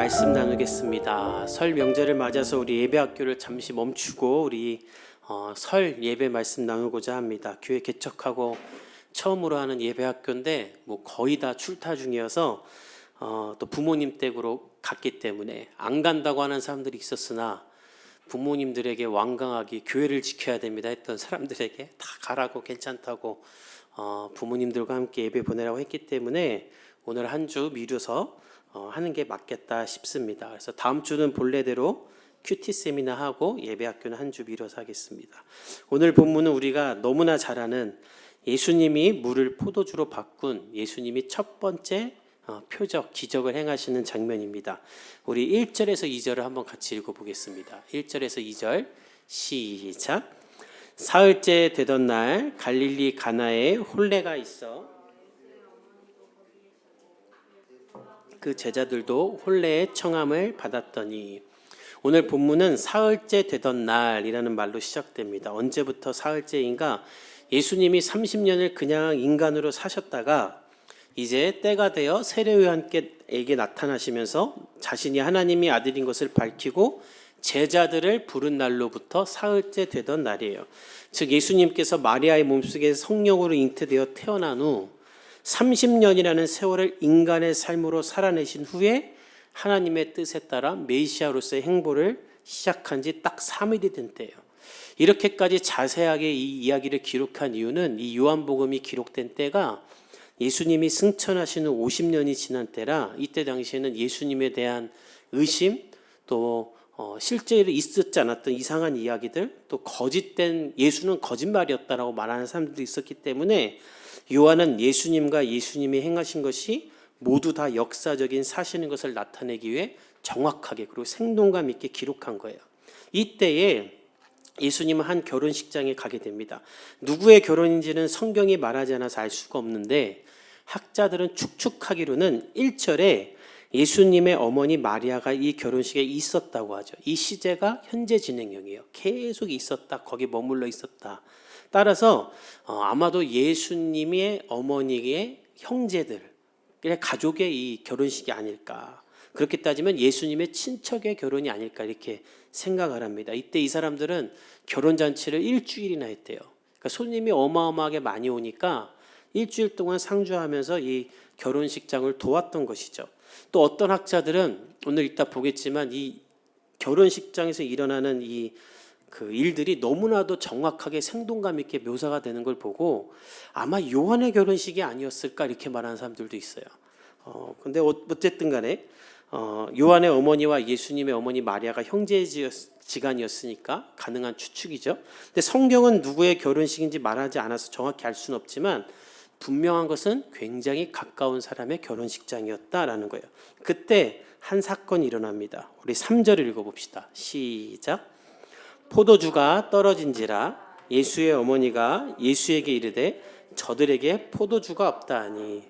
말씀 나누겠습니다. 설 명절을 맞아서 우리 예배 학교를 잠시 멈추고 우리 어, 설 예배 말씀 나누고자 합니다. 교회 개척하고 처음으로 하는 예배 학교인데 뭐 거의 다 출타 중이어서 어, 또 부모님 댁으로 갔기 때문에 안 간다고 하는 사람들이 있었으나 부모님들에게 완강하게 교회를 지켜야 됩니다 했던 사람들에게 다 가라고 괜찮다고 어, 부모님들과 함께 예배 보내라고 했기 때문에 오늘 한 주 미루서 어, 하는 게 맞겠다 싶습니다. 그래서 다음 주는 본래대로 큐티 세미나 하고 예배 학교는 한 주 미뤄서 하겠습니다. 오늘 본문은 우리가 너무나 잘 아는 예수님이 물을 포도주로 바꾼 예수님이 첫 번째 어, 표적 기적을 행하시는 장면입니다. 우리 1절에서 2절을 한번 같이 읽어 보겠습니다. 1절에서 2절 시작. 사흘째 되던 날 갈릴리 가나에 홀레가 있어 그 제자들도 홀레의 청함을 받았더니 오늘 본문은 사흘째 되던 날이라는 말로 시작됩니다. 언제부터 사흘째인가? 예수님이 30년을 그냥 인간으로 사셨다가 이제 때가 되어 세례요한께에게 나타나시면서 자신이 하나님이 아들인 것을 밝히고 제자들을 부른 날로부터 사흘째 되던 날이에요. 즉 예수님께서 마리아의 몸속에 성령으로 잉태되어 태어난 후 30년이라는 세월을 인간의 삶으로 살아내신 후에 하나님의 뜻에 따라 메시아로서의 행보를 시작한 지 딱 3일이 된 때예요. 이렇게까지 자세하게 이 이야기를 기록한 이유는 이 요한복음이 기록된 때가 예수님이 승천하신 후 50년이 지난 때라 이때 당시에는 예수님에 대한 의심 또 어, 실제로 있었지 않았던 이상한 이야기들 또 거짓된 예수는 거짓말이었다라고 말하는 사람들도 있었기 때문에 요한은 예수님과 예수님이 행하신 것이 모두 다 역사적인 사실인 것을 나타내기 위해 정확하게 그리고 생동감 있게 기록한 거예요. 이때에 예수님은 한 결혼식장에 가게 됩니다. 누구의 결혼인지는 성경이 말하지 않아서 알 수가 없는데 학자들은 축축하기로는 1절에 예수님의 어머니 마리아가 이 결혼식에 있었다고 하죠. 이 시제가 현재 진행형이에요. 계속 있었다. 거기 머물러 있었다. 따라서 어, 아마도 예수님의 어머니의 형제들, 가족의 이 결혼식이 아닐까. 그렇게 따지면 예수님의 친척의 결혼이 아닐까 이렇게 생각을 합니다. 이때 이 사람들은 결혼 잔치를 일주일이나 했대요. 그러니까 손님이 어마어마하게 많이 오니까 일주일 동안 상주하면서 이 결혼식장을 도왔던 것이죠. 또 어떤 학자들은 오늘 이따 보겠지만 이 결혼식장에서 일어나는 이 그 일들이 너무나도 정확하게 생동감 있게 묘사가 되는 걸 보고 아마 요한의 결혼식이 아니었을까 이렇게 말하는 사람들도 있어요. 어 근데 어쨌든 간에 어 요한의 어머니와 예수님의 어머니 마리아가 형제지간이었으니까 가능한 추측이죠. 근데 성경은 누구의 결혼식인지 말하지 않아서 정확히 알 수는 없지만 분명한 것은 굉장히 가까운 사람의 결혼식장이었다라는 거예요. 그때 한 사건이 일어납니다. 우리 3절을 읽어봅시다. 시작. 포도주가 떨어진지라 예수의 어머니가 예수에게 이르되 저들에게 포도주가 없다 하니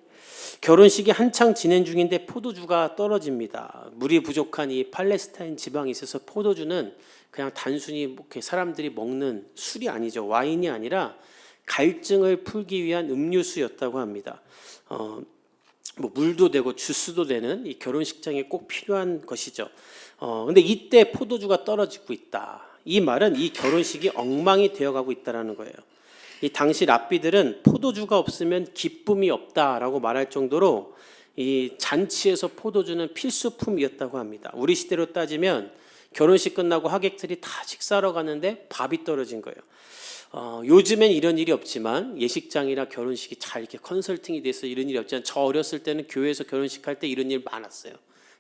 결혼식이 한창 진행 중인데 포도주가 떨어집니다. 물이 부족한 이 팔레스타인 지방에 있어서 포도주는 그냥 단순히 뭐 이렇게 사람들이 먹는 술이 아니죠. 와인이 아니라 갈증을 풀기 위한 음료수였다고 합니다. 어, 뭐 물도 되고 주스도 되는 이 결혼식장에 꼭 필요한 것이죠. 어, 근데 이때 포도주가 떨어지고 있다. 이 말은 이 결혼식이 엉망이 되어가고 있다라는 거예요. 이 당시 랍비들은 포도주가 없으면 기쁨이 없다라고 말할 정도로 이 잔치에서 포도주는 필수품이었다고 합니다. 우리 시대로 따지면 결혼식 끝나고 하객들이 다 식사하러 가는데 밥이 떨어진 거예요. 어, 요즘엔 이런 일이 없지만 예식장이나 결혼식이 잘 이렇게 컨설팅이 돼서 이런 일이 없지만 저 어렸을 때는 교회에서 결혼식 할 때 이런 일 많았어요.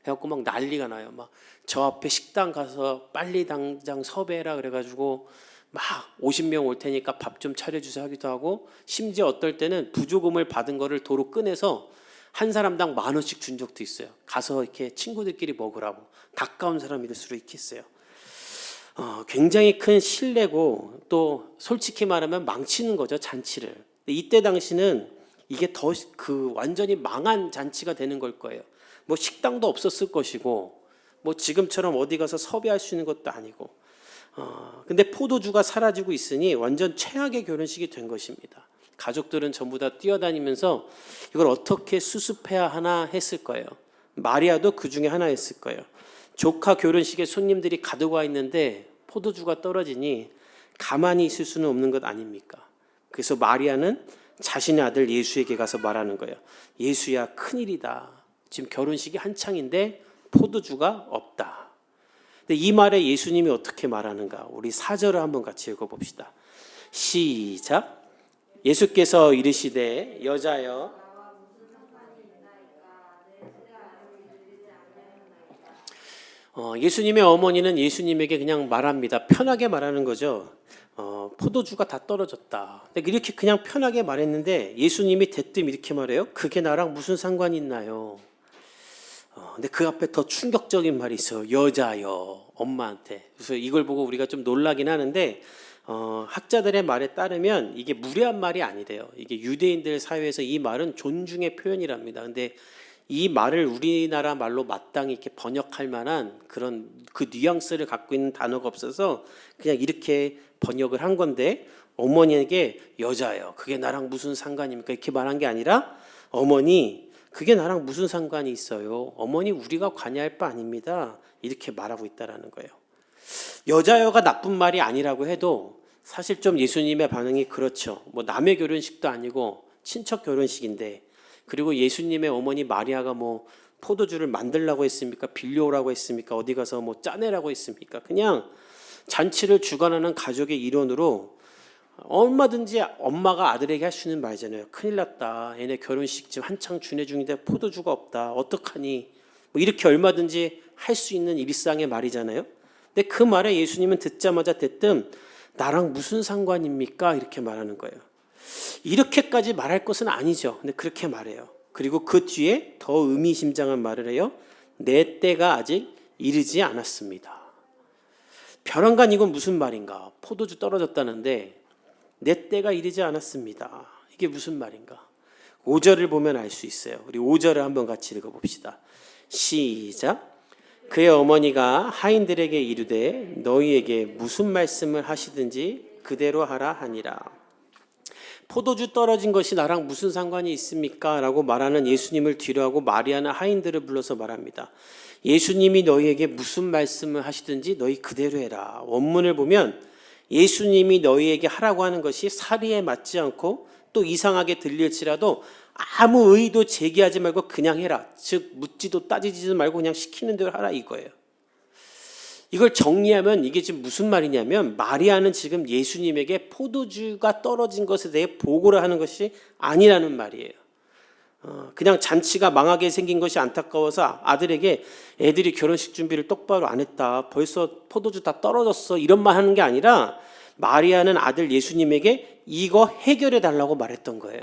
해갖고 막 난리가 나요. 막 저 앞에 식당 가서 빨리 당장 섭외라 그래가지고 막 50명 올 테니까 밥 좀 차려주세요 하기도 하고 심지어 어떨 때는 부조금을 받은 거를 도로 꺼내서 한 사람당 만 원씩 준 적도 있어요. 가서 이렇게 친구들끼리 먹으라고 가까운 사람일수록 있겠어요. 어, 굉장히 큰 신뢰고 또 솔직히 말하면 망치는 거죠 잔치를. 이때 당시는 이게 더 그 완전히 망한 잔치가 되는 걸 거예요. 뭐 식당도 없었을 것이고 뭐 지금처럼 어디 가서 섭외할 수 있는 것도 아니고. 어, 근데 포도주가 사라지고 있으니 완전 최악의 결혼식이 된 것입니다. 가족들은 전부 다 뛰어다니면서 이걸 어떻게 수습해야 하나 했을 거예요. 마리아도 그 중에 하나였을 거예요. 조카 결혼식에 손님들이 가득 와 있는데 포도주가 떨어지니 가만히 있을 수는 없는 것 아닙니까? 그래서 마리아는 자신의 아들 예수에게 가서 말하는 거예요. 예수야 큰일이다. 지금 결혼식이 한창인데 포도주가 없다. 근데 이 말에 예수님이 어떻게 말하는가? 우리 사절을 한번 같이 읽어봅시다. 시작. 예수께서 이르시되 여자여 어, 예수님의 어머니는 예수님에게 그냥 말합니다. 편하게 말하는 거죠. 어, 포도주가 다 떨어졌다. 근데 이렇게 그냥 편하게 말했는데 예수님이 대뜸 이렇게 말해요. 그게 나랑 무슨 상관이 있나요? 어, 근데 그 앞에 더 충격적인 말이 있어요. 여자여, 엄마한테. 그래서 이걸 보고 우리가 좀 놀라긴 하는데 어, 학자들의 말에 따르면 이게 무례한 말이 아니래요. 이게 유대인들 사회에서 이 말은 존중의 표현이랍니다. 근데 이 말을 우리나라 말로 마땅히 이렇게 번역할 만한 그런 그 뉘앙스를 갖고 있는 단어가 없어서 그냥 이렇게 번역을 한 건데 어머니에게 여자예요. 그게 나랑 무슨 상관입니까? 이렇게 말한 게 아니라 어머니 그게 나랑 무슨 상관이 있어요? 어머니 우리가 관여할 바 아닙니다. 이렇게 말하고 있다라는 거예요. 여자여가 나쁜 말이 아니라고 해도 사실 좀 예수님의 반응이 그렇죠. 뭐 남의 결혼식도 아니고 친척 결혼식인데 그리고 예수님의 어머니 마리아가 뭐 포도주를 만들라고 했습니까? 빌려오라고 했습니까? 어디 가서 뭐 짜내라고 했습니까? 그냥 잔치를 주관하는 가족의 일원으로 얼마든지 엄마가 아들에게 할 수 있는 말이잖아요. 큰일 났다. 얘네 결혼식 지금 한창 준해 중인데 포도주가 없다. 어떡하니? 뭐 이렇게 얼마든지 할 수 있는 일상의 말이잖아요. 근데 그 말에 예수님은 듣자마자 대뜸 나랑 무슨 상관입니까? 이렇게 말하는 거예요. 이렇게까지 말할 것은 아니죠. 근데 그렇게 말해요. 그리고 그 뒤에 더 의미심장한 말을 해요. 내 때가 아직 이르지 않았습니다. 벼랑간 이건 무슨 말인가? 포도주 떨어졌다는데 내 때가 이르지 않았습니다. 이게 무슨 말인가? 5절을 보면 알 수 있어요. 우리 5절을 한번 같이 읽어 봅시다. 시작. 그의 어머니가 하인들에게 이르되 너희에게 무슨 말씀을 하시든지 그대로 하라 하니라. 포도주 떨어진 것이 나랑 무슨 상관이 있습니까? 라고 말하는 예수님을 뒤로하고 마리아나 하인들을 불러서 말합니다. 예수님이 너희에게 무슨 말씀을 하시든지 너희 그대로 해라. 원문을 보면 예수님이 너희에게 하라고 하는 것이 사리에 맞지 않고 또 이상하게 들릴지라도 아무 의도 제기하지 말고 그냥 해라. 즉 묻지도 따지지도 말고 그냥 시키는 대로 하라 이거예요. 이걸 정리하면 이게 지금 무슨 말이냐면 마리아는 지금 예수님에게 포도주가 떨어진 것에 대해 보고를 하는 것이 아니라는 말이에요. 어, 그냥 잔치가 망하게 생긴 것이 안타까워서 아들에게 애들이 결혼식 준비를 똑바로 안 했다. 벌써 포도주 다 떨어졌어. 이런 말 하는 게 아니라 마리아는 아들 예수님에게 이거 해결해 달라고 말했던 거예요.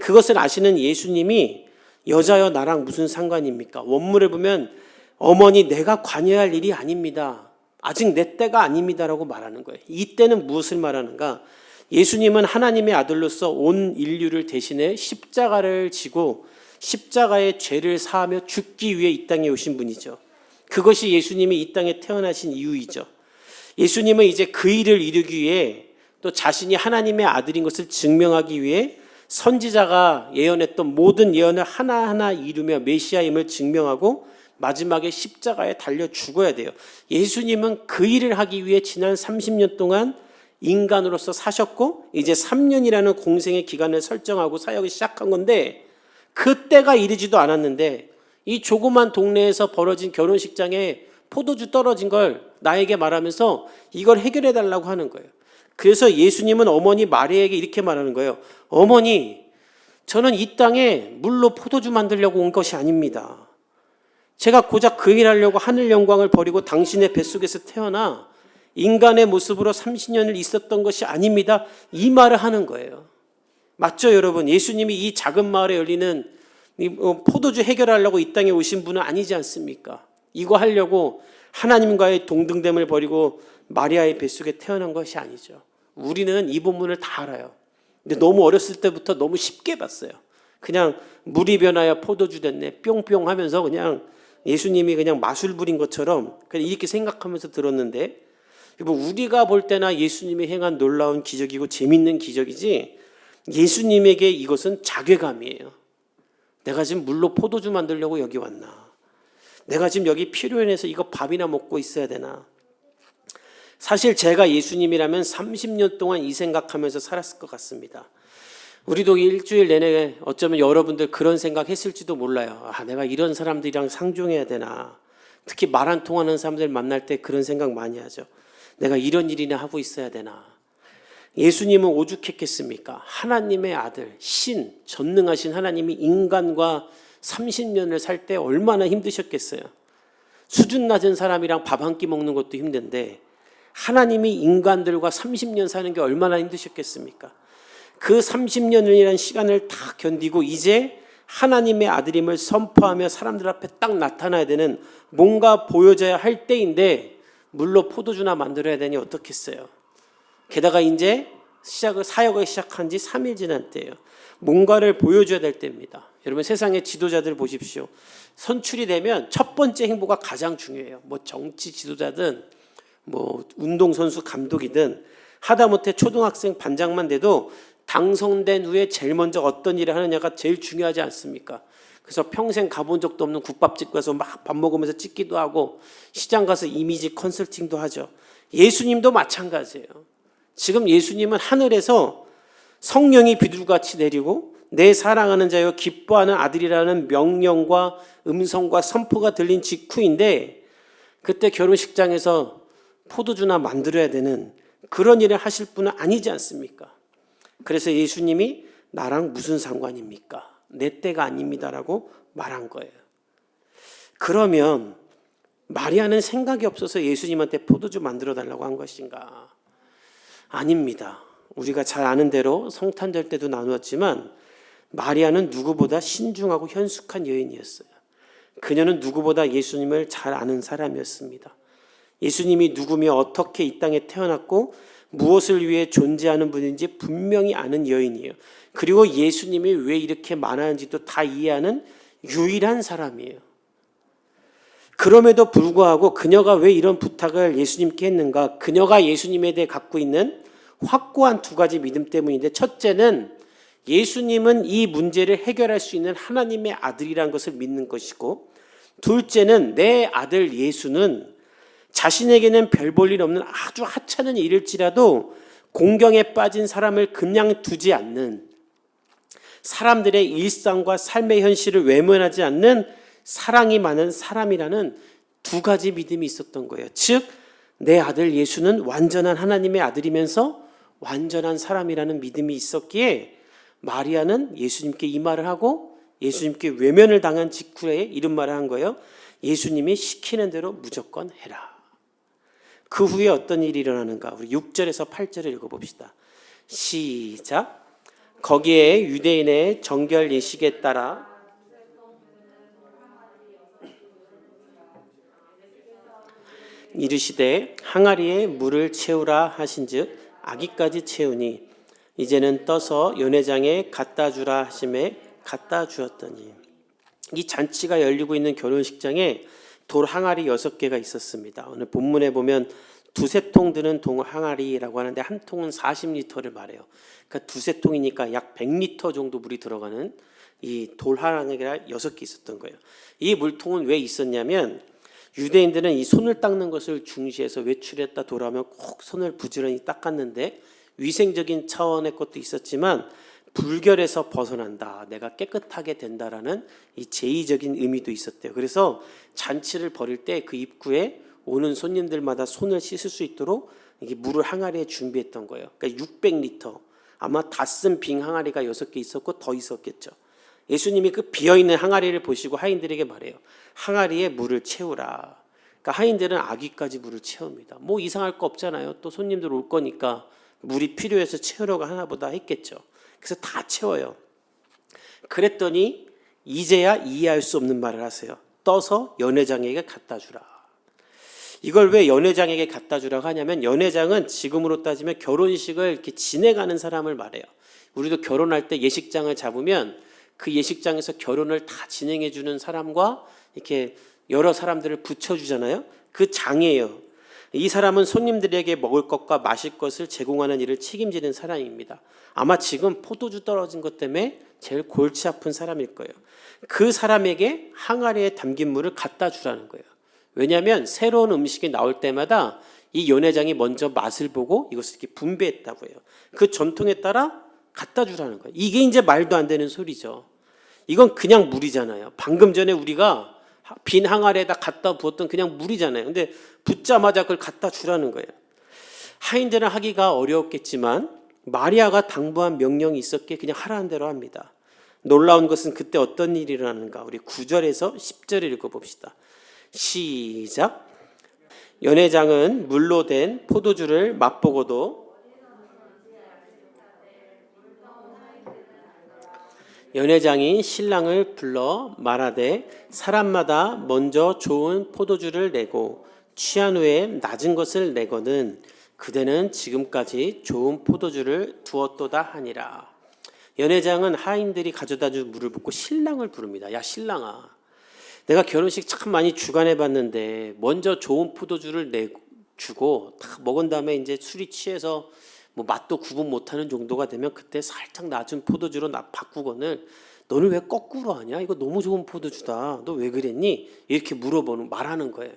그것을 아시는 예수님이 여자여 나랑 무슨 상관입니까? 원문을 보면 어머니 내가 관여할 일이 아닙니다. 아직 내 때가 아닙니다라고 말하는 거예요. 이 때는 무엇을 말하는가? 예수님은 하나님의 아들로서 온 인류를 대신해 십자가를 지고 십자가의 죄를 사하며 죽기 위해 이 땅에 오신 분이죠. 그것이 예수님이 이 땅에 태어나신 이유이죠. 예수님은 이제 그 일을 이루기 위해 또 자신이 하나님의 아들인 것을 증명하기 위해 선지자가 예언했던 모든 예언을 하나하나 이루며 메시아임을 증명하고 마지막에 십자가에 달려 죽어야 돼요. 예수님은 그 일을 하기 위해 지난 30년 동안 인간으로서 사셨고 이제 3년이라는 공생의 기간을 설정하고 사역을 시작한 건데 그때가 이르지도 않았는데 이 조그만 동네에서 벌어진 결혼식장에 포도주 떨어진 걸 나에게 말하면서 이걸 해결해 달라고 하는 거예요. 그래서 예수님은 어머니 마리아에게 이렇게 말하는 거예요. 어머니, 저는 이 땅에 물로 포도주 만들려고 온 것이 아닙니다. 제가 고작 그 일 하려고 하늘 영광을 버리고 당신의 뱃속에서 태어나 인간의 모습으로 30년을 있었던 것이 아닙니다. 이 말을 하는 거예요. 맞죠, 여러분? 예수님이 이 작은 마을에 열리는 포도주 해결하려고 이 땅에 오신 분은 아니지 않습니까? 이거 하려고 하나님과의 동등됨을 버리고 마리아의 뱃속에 태어난 것이 아니죠. 우리는 이 본문을 다 알아요. 근데 너무 어렸을 때부터 너무 쉽게 봤어요. 그냥 물이 변하여 포도주 됐네. 뿅뿅 하면서 그냥 예수님이 그냥 마술 부린 것처럼 그냥 이렇게 생각하면서 들었는데 뭐 우리가 볼 때나 예수님이 행한 놀라운 기적이고 재밌는 기적이지 예수님에게 이것은 자괴감이에요. 내가 지금 물로 포도주 만들려고 여기 왔나? 내가 지금 여기 필요해서 이거 밥이나 먹고 있어야 되나? 사실 제가 예수님이라면 30년 동안 이 생각하면서 살았을 것 같습니다. 우리도 일주일 내내 어쩌면 여러분들 그런 생각 했을지도 몰라요. 아, 내가 이런 사람들이랑 상종해야 되나. 특히 말 안 통하는 사람들 만날 때 그런 생각 많이 하죠. 내가 이런 일이나 하고 있어야 되나. 예수님은 오죽했겠습니까? 하나님의 아들, 신, 전능하신 하나님이 인간과 30년을 살 때 얼마나 힘드셨겠어요. 수준 낮은 사람이랑 밥 한 끼 먹는 것도 힘든데 하나님이 인간들과 30년 사는 게 얼마나 힘드셨겠습니까? 그 30년이라는 시간을 다 견디고 이제 하나님의 아들임을 선포하며 사람들 앞에 딱 나타나야 되는 뭔가 보여져야 할 때인데 물로 포도주나 만들어야 되니 어떻겠어요? 게다가 이제 시작을 사역을 시작한 지 3일 지난 때예요. 뭔가를 보여줘야 될 때입니다. 여러분 세상의 지도자들 보십시오. 선출이 되면 첫 번째 행보가 가장 중요해요. 뭐 정치 지도자든 뭐 운동 선수 감독이든 하다못해 초등학생 반장만 돼도 당선된 후에 제일 먼저 어떤 일을 하느냐가 제일 중요하지 않습니까? 그래서 평생 가본 적도 없는 국밥집 가서 막 밥 먹으면서 찍기도 하고 시장 가서 이미지 컨설팅도 하죠. 예수님도 마찬가지예요. 지금 예수님은 하늘에서 성령이 비둘같이 내리고 내 사랑하는 자여 기뻐하는 아들이라는 명령과 음성과 선포가 들린 직후인데 그때 결혼식장에서 포도주나 만들어야 되는 그런 일을 하실 분은 아니지 않습니까? 그래서 예수님이 나랑 무슨 상관입니까? 내 때가 아닙니다라고 말한 거예요. 그러면 마리아는 생각이 없어서 예수님한테 포도주 만들어 달라고 한 것인가? 아닙니다. 우리가 잘 아는 대로 성탄절 때도 나누었지만 마리아는 누구보다 신중하고 현숙한 여인이었어요. 그녀는 누구보다 예수님을 잘 아는 사람이었습니다. 예수님이 누구며 어떻게 이 땅에 태어났고 무엇을 위해 존재하는 분인지 분명히 아는 여인이에요. 그리고 예수님이 왜 이렇게 많았는지도 다 이해하는 유일한 사람이에요. 그럼에도 불구하고 그녀가 왜 이런 부탁을 예수님께 했는가? 그녀가 예수님에 대해 갖고 있는 확고한 두 가지 믿음 때문인데 첫째는 예수님은 이 문제를 해결할 수 있는 하나님의 아들이라는 것을 믿는 것이고 둘째는 내 아들 예수는 자신에게는 별 볼 일 없는 아주 하찮은 일일지라도 공경에 빠진 사람을 그냥 두지 않는 사람들의 일상과 삶의 현실을 외면하지 않는 사랑이 많은 사람이라는 두 가지 믿음이 있었던 거예요. 즉, 내 아들 예수는 완전한 하나님의 아들이면서 완전한 사람이라는 믿음이 있었기에 마리아는 예수님께 이 말을 하고 예수님께 외면을 당한 직후에 이런 말을 한 거예요. 예수님이 시키는 대로 무조건 해라. 그 후에 어떤 일이 일어나는가? 우리 6절에서 8절을 읽어봅시다. 시작. 거기에 유대인의 정결 예식에 따라 이르시되 항아리에 물을 채우라 하신즉 아기까지 채우니 이제는 떠서 연회장에 갖다 주라 하심에 갖다 주었더니 이 잔치가 열리고 있는 결혼식장에 돌 항아리 여섯 개가 있었습니다. 오늘 본문에 보면 두세 통 드는 동 항아리라고 하는데 한 통은 40리터를 말해요. 그러니까 두세 통이니까 약 100리터 정도 물이 들어가는 이 돌 항아리가 여섯 개 있었던 거예요. 이 물통은 왜 있었냐면 유대인들은 이 손을 닦는 것을 중시해서 외출했다 돌아오면 꼭 손을 부지런히 닦았는데 위생적인 차원의 것도 있었지만 불결에서 벗어난다. 내가 깨끗하게 된다라는 이 제의적인 의미도 있었대요. 그래서 잔치를 벌일 때 그 입구에 오는 손님들마다 손을 씻을 수 있도록 물을 항아리에 준비했던 거예요. 그러니까 600리터. 아마 다 쓴 빙 항아리가 6개 있었고 더 있었겠죠. 예수님이 그 비어 있는 항아리를 보시고 하인들에게 말해요. 항아리에 물을 채우라. 그러니까 하인들은 아기까지 물을 채웁니다. 뭐 이상할 거 없잖아요. 또 손님들 올 거니까 물이 필요해서 채우려고 하나 보다 했겠죠. 그래서 다 채워요. 그랬더니 이제야 이해할 수 없는 말을 하세요. 떠서 연회장에게 갖다 주라. 이걸 왜 연회장에게 갖다 주라고 하냐면 연회장은 지금으로 따지면 결혼식을 이렇게 지내가는 사람을 말해요. 우리도 결혼할 때 예식장을 잡으면 그 예식장에서 결혼을 다 진행해 주는 사람과 이렇게 여러 사람들을 붙여 주잖아요. 그 장이에요. 이 사람은 손님들에게 먹을 것과 마실 것을 제공하는 일을 책임지는 사람입니다. 아마 지금 포도주 떨어진 것 때문에 제일 골치 아픈 사람일 거예요. 그 사람에게 항아리에 담긴 물을 갖다 주라는 거예요. 왜냐하면 새로운 음식이 나올 때마다 이 연회장이 먼저 맛을 보고 이것을 이렇게 분배했다고 해요. 그 전통에 따라 갖다 주라는 거예요. 이게 이제 말도 안 되는 소리죠. 이건 그냥 물이잖아요. 방금 전에 우리가 빈 항아리에다 갖다 부었던 그냥 물이잖아요. 근데 붓자마자 그걸 갖다 주라는 거예요. 하인들은 하기가 어려웠겠지만 마리아가 당부한 명령이 있었기에 그냥 하라는 대로 합니다. 놀라운 것은 그때 어떤 일이 일어나는가? 우리 9절에서 10절을 읽어봅시다. 시작. 연회장은 물로 된 포도주를 맛보고도 연회장이 신랑을 불러 말하되 사람마다 먼저 좋은 포도주를 내고 취한 후에 낮은 것을 내거든 그대는 지금까지 좋은 포도주를 두었도다 하니라. 연회장은 하인들이 가져다 준 물을 붓고 신랑을 부릅니다. 야 신랑아, 내가 결혼식 참 많이 주관해 봤는데 먼저 좋은 포도주를 내 주고 다 먹은 다음에 이제 술이 취해서 뭐 맛도 구분 못하는 정도가 되면 그때 살짝 낮은 포도주로 나 바꾸거늘 너는 왜 거꾸로 하냐? 이거 너무 좋은 포도주다. 너 왜 그랬니? 이렇게 물어보는 말하는 거예요.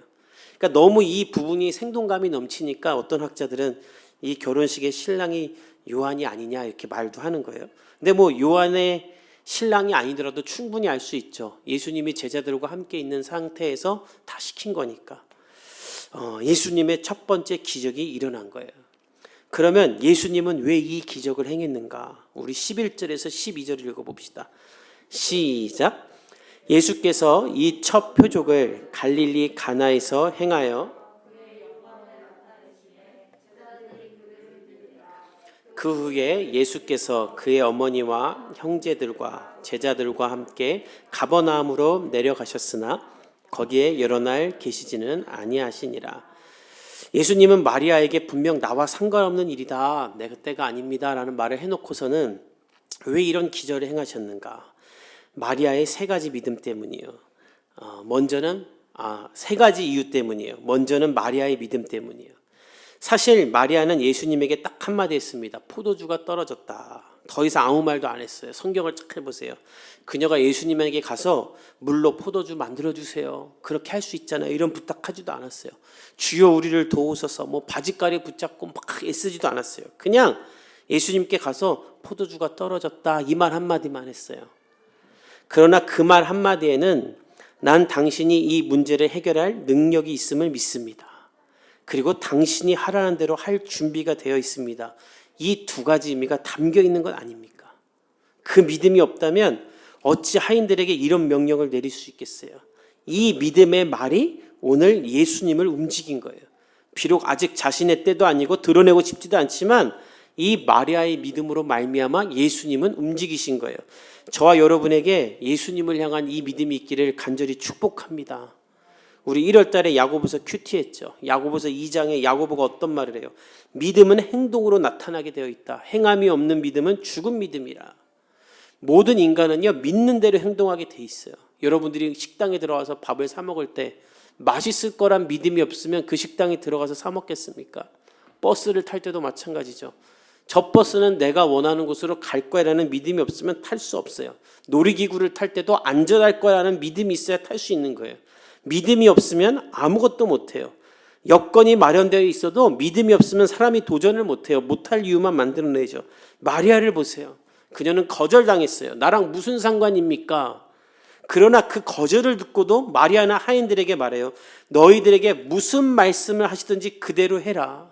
그러니까 너무 이 부분이 생동감이 넘치니까 어떤 학자들은 이 결혼식의 신랑이 요한이 아니냐 이렇게 말도 하는 거예요. 근데 뭐 요한의 신랑이 아니더라도 충분히 알 수 있죠. 예수님이 제자들과 함께 있는 상태에서 다 시킨 거니까. 어, 예수님의 첫 번째 기적이 일어난 거예요. 그러면 예수님은 왜 이 기적을 행했는가? 우리 11절에서 12절 읽어봅시다. 시작. 예수께서 이 첫 표적을 갈릴리 가나에서 행하여 그 후에 예수께서 그의 어머니와 형제들과 제자들과 함께 가버나움으로 내려가셨으나 거기에 여러 날 계시지는 아니하시니라. 예수님은 마리아에게 분명 나와 상관없는 일이다. 내 때가 아닙니다 라는 말을 해놓고서는 왜 이런 기절을 행하셨는가? 마리아의 세 가지 믿음 때문이요. 어, 먼저는 아, 세 가지 이유 때문이에요. 먼저는 마리아의 믿음 때문이에요. 사실 마리아는 예수님에게 딱 한마디 했습니다. 포도주가 떨어졌다. 더 이상 아무 말도 안 했어요. 성경을 쫙 해보세요. 그녀가 예수님에게 가서 물로 포도주 만들어 주세요. 그렇게 할 수 있잖아요. 이런 부탁하지도 않았어요. 주여 우리를 도우소서 뭐 바지가리 붙잡고 막 애쓰지도 않았어요. 그냥 예수님께 가서 포도주가 떨어졌다 이 말 한마디만 했어요. 그러나 그 말 한마디에는 난 당신이 이 문제를 해결할 능력이 있음을 믿습니다. 그리고 당신이 하라는 대로 할 준비가 되어 있습니다. 이 두 가지 의미가 담겨 있는 것 아닙니까? 그 믿음이 없다면 어찌 하인들에게 이런 명령을 내릴 수 있겠어요? 이 믿음의 말이 오늘 예수님을 움직인 거예요. 비록 아직 자신의 때도 아니고 드러내고 싶지도 않지만 이 마리아의 믿음으로 말미암아 예수님은 움직이신 거예요. 저와 여러분에게 예수님을 향한 이 믿음이 있기를 간절히 축복합니다. 우리 1월 달에 야고보서 큐티 했죠. 야고보서 2장에 야고보가 어떤 말을 해요? 믿음은 행동으로 나타나게 되어 있다. 행함이 없는 믿음은 죽은 믿음이라. 모든 인간은요, 믿는 대로 행동하게 돼 있어요. 여러분들이 식당에 들어와서 밥을 사 먹을 때 맛있을 거란 믿음이 없으면 그 식당에 들어가서 사 먹겠습니까? 버스를 탈 때도 마찬가지죠. 저 버스는 내가 원하는 곳으로 갈 거야라는 믿음이 없으면 탈 수 없어요. 놀이기구를 탈 때도 안전할 거라는 믿음이 있어야 탈 수 있는 거예요. 믿음이 없으면 아무것도 못해요. 여건이 마련되어 있어도 믿음이 없으면 사람이 도전을 못해요. 못할 이유만 만들어내죠. 마리아를 보세요. 그녀는 거절당했어요. 나랑 무슨 상관입니까? 그러나 그 거절을 듣고도 마리아나 하인들에게 말해요. 너희들에게 무슨 말씀을 하시든지 그대로 해라.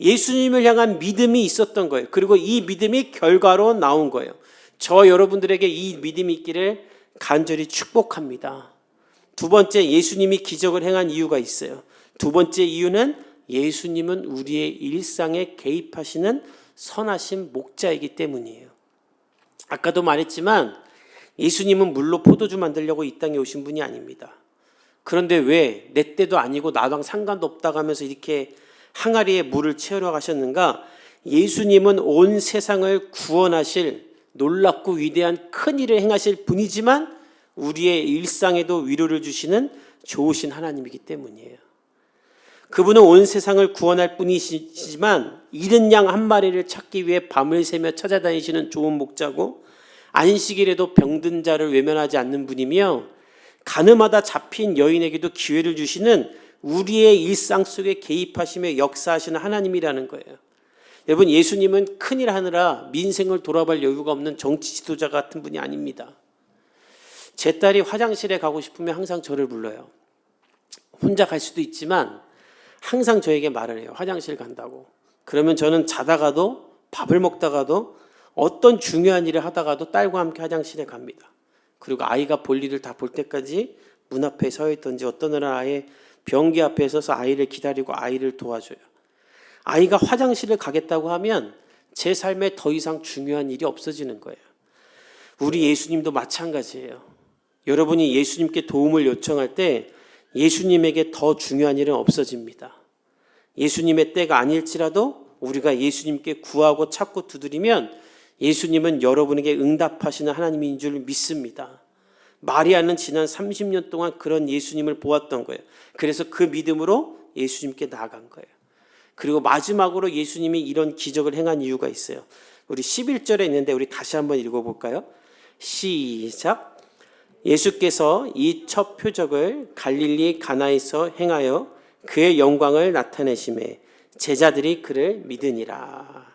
예수님을 향한 믿음이 있었던 거예요. 그리고 이 믿음이 결과로 나온 거예요. 저 여러분들에게 이 믿음이 있기를 간절히 축복합니다. 두 번째 예수님이 기적을 행한 이유가 있어요. 두 번째 이유는 예수님은 우리의 일상에 개입하시는 선하신 목자이기 때문이에요. 아까도 말했지만 예수님은 물로 포도주 만들려고 이 땅에 오신 분이 아닙니다. 그런데 왜 내 때도 아니고 나랑 상관도 없다고 하면서 이렇게 항아리에 물을 채우러 가셨는가? 예수님은 온 세상을 구원하실 놀랍고 위대한 큰 일을 행하실 분이지만 우리의 일상에도 위로를 주시는 좋으신 하나님이기 때문이에요. 그분은 온 세상을 구원할 뿐이시지만 잃은 양 한 마리를 찾기 위해 밤을 새며 찾아다니시는 좋은 목자고 안식일에도 병든 자를 외면하지 않는 분이며 가늠하다 잡힌 여인에게도 기회를 주시는 우리의 일상 속에 개입하시며 역사하시는 하나님이라는 거예요. 여러분 예수님은 큰일 하느라 민생을 돌아볼 여유가 없는 정치 지도자 같은 분이 아닙니다. 제 딸이 화장실에 가고 싶으면 항상 저를 불러요. 혼자 갈 수도 있지만 항상 저에게 말을 해요. 화장실 간다고. 그러면 저는 자다가도 밥을 먹다가도 어떤 중요한 일을 하다가도 딸과 함께 화장실에 갑니다. 그리고 아이가 볼 일을 다 볼 때까지 문 앞에 서 있던지 어떤 날은 아예 변기 앞에 서서 아이를 기다리고 아이를 도와줘요. 아이가 화장실을 가겠다고 하면 제 삶에 더 이상 중요한 일이 없어지는 거예요. 우리 예수님도 마찬가지예요. 여러분이 예수님께 도움을 요청할 때 예수님에게 더 중요한 일은 없어집니다. 예수님의 때가 아닐지라도 우리가 예수님께 구하고 찾고 두드리면 예수님은 여러분에게 응답하시는 하나님인 줄 믿습니다. 마리아는 지난 30년 동안 그런 예수님을 보았던 거예요. 그래서 그 믿음으로 예수님께 나아간 거예요. 그리고 마지막으로 예수님이 이런 기적을 행한 이유가 있어요. 우리 11절에 있는데 우리 다시 한번 읽어볼까요? 시작. 예수께서 이 첫 표적을 갈릴리 가나에서 행하여 그의 영광을 나타내심에 제자들이 그를 믿으니라.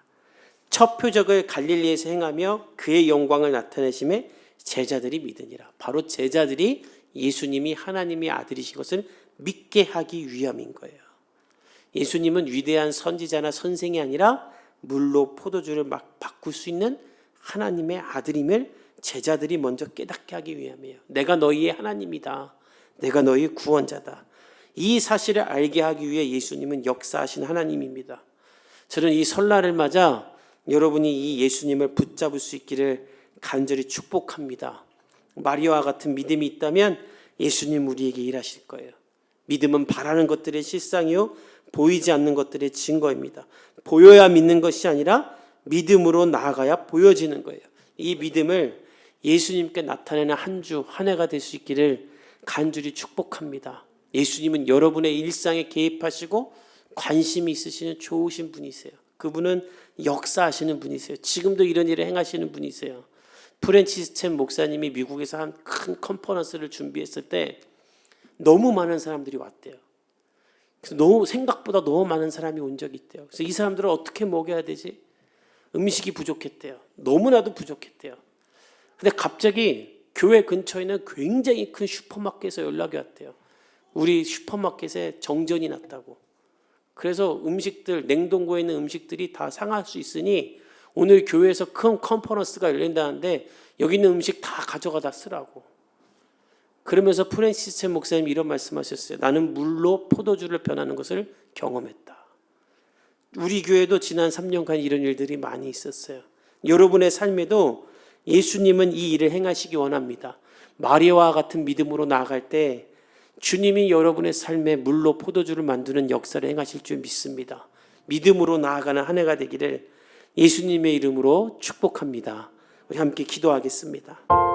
첫 표적을 갈릴리에서 행하며 그의 영광을 나타내심에 제자들이 믿으니라. 바로 제자들이 예수님이 하나님의 아들이신 것을 믿게 하기 위함인 거예요. 예수님은 위대한 선지자나 선생이 아니라 물로 포도주를 막 바꿀 수 있는 하나님의 아들임을 제자들이 먼저 깨닫게 하기 위함이에요. 내가 너희의 하나님이다. 내가 너희의 구원자다. 이 사실을 알게 하기 위해 예수님은 역사하신 하나님입니다. 저는 이 설날을 맞아 여러분이 이 예수님을 붙잡을 수 있기를 간절히 축복합니다. 마리아와 같은 믿음이 있다면 예수님 우리에게 일하실 거예요. 믿음은 바라는 것들의 실상이요 보이지 않는 것들의 증거입니다. 보여야 믿는 것이 아니라 믿음으로 나아가야 보여지는 거예요. 이 믿음을 예수님께 나타내는 한 주 한 해가 될 수 있기를 간절히 축복합니다. 예수님은 여러분의 일상에 개입하시고 관심이 있으시는 좋으신 분이세요. 그분은 역사하시는 분이세요. 지금도 이런 일을 행하시는 분이세요. 프랜치스 첸 목사님이 미국에서 한 큰 컨퍼런스를 준비했을 때 너무 많은 사람들이 왔대요. 그래서 너무 생각보다 너무 많은 사람이 온 적이 있대요. 그래서 이 사람들을 어떻게 먹여야 되지? 음식이 부족했대요. 너무나도 부족했대요. 근데 갑자기 교회 근처에 있는 굉장히 큰 슈퍼마켓에서 연락이 왔대요. 우리 슈퍼마켓에 정전이 났다고. 그래서 음식들 냉동고에 있는 음식들이 다 상할 수 있으니 오늘 교회에서 큰 컨퍼런스가 열린다는데 여기 있는 음식 다 가져가다 쓰라고. 그러면서 프랜시스 목사님 이런 말씀하셨어요. 나는 물로 포도주를 변하는 것을 경험했다. 우리 교회도 지난 3년간 이런 일들이 많이 있었어요. 여러분의 삶에도 예수님은 이 일을 행하시기 원합니다. 마리아와 같은 믿음으로 나아갈 때 주님이 여러분의 삶에 물로 포도주를 만드는 역사를 행하실 줄 믿습니다. 믿음으로 나아가는 한 해가 되기를 예수님의 이름으로 축복합니다. 우리 함께 기도하겠습니다.